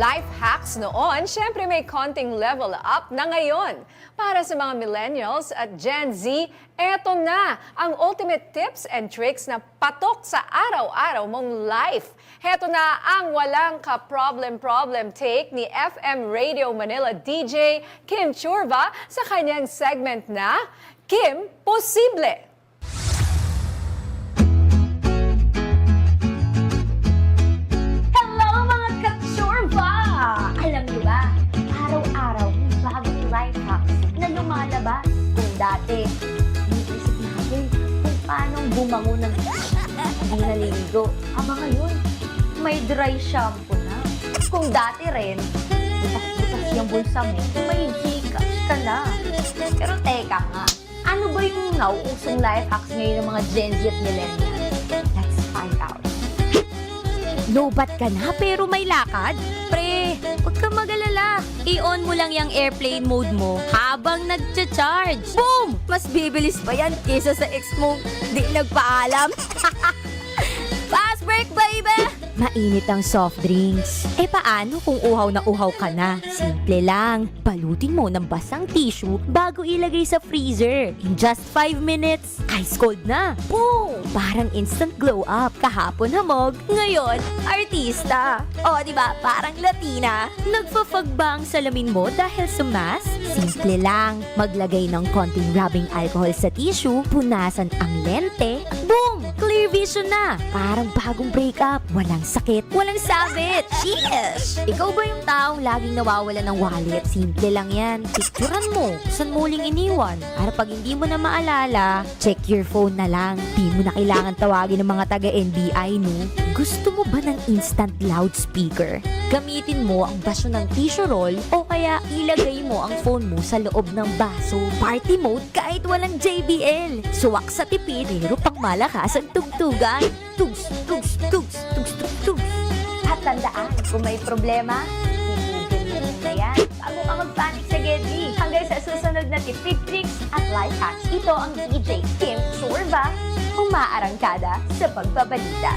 hacks noon, syempre may konting level up na ngayon. Para sa mga millennials at Gen Z, eto na ang ultimate tips and tricks na patok sa araw-araw mong life. Heto na ang walang ka-problem-problem take ni FM Radio Manila DJ Kim Churva sa kanyang segment na Kim Posible. Life hacks na lumalabas. Kung dati, iniisip natin kung paano bumango ng hindi naliligo. Aba ngayon, may dry shampoo na. Kung dati rin, butas-butas yung bulsa mo, may Gcash ka na. Pero teka nga, ano ba yung nauusong life hacks ngayon ng mga Gen Z at millennials? Let's find out. Lobat ka na pero may lakad? Pre, huwag ka magalala. I-on mo lang yung airplane mode mo habang nagcha-charge. Boom! Mas bibilis pa yan kesa sa ex mo di nagpaalam. Fast break, baby! Mainit ang soft drinks. Eh paano kung uhaw na uhaw ka na? Simple lang. Balutin mo ng basang tissue bago ilagay sa freezer. In just 5 minutes, ice cold na. Boom! Parang instant glow up. Kahapon hamog, ngayon, artista. O, di ba? Parang Latina. Nagfa-fog ba ang salamin mo dahil sa mask? Simple lang. Maglagay ng konting rubbing alcohol sa tissue, punasan ang lente, boom! Clear vision na. Parang bagong breakup. Walang sakit, walang sabit. Cheers! Ikaw ba yung taong laging nawawala ng wallet? Simple lang yan. Picturean mo. Saan mo huling iniwan? Para pag hindi mo na maalala, check your phone na lang. Di mo na kailangan tawagin ng mga taga-NBI, no? Gusto mo ba ng instant loudspeaker? Gamitin mo ang baso ng tissue roll o kaya ilagay mo ang phone mo sa loob ng baso. Party mode kahit walang JBL. Suwak sa tipid pero pang malakas ang tugtugan. Tugs, tugs, tugs, kung may problema, i-google mo muna yan. Bago ka mag-panic sa Gedli. Hanggang sa susunod na tipid tricks at life hacks. Ito ang DJ Kim Churva, umaarangkada sa pagbabalita.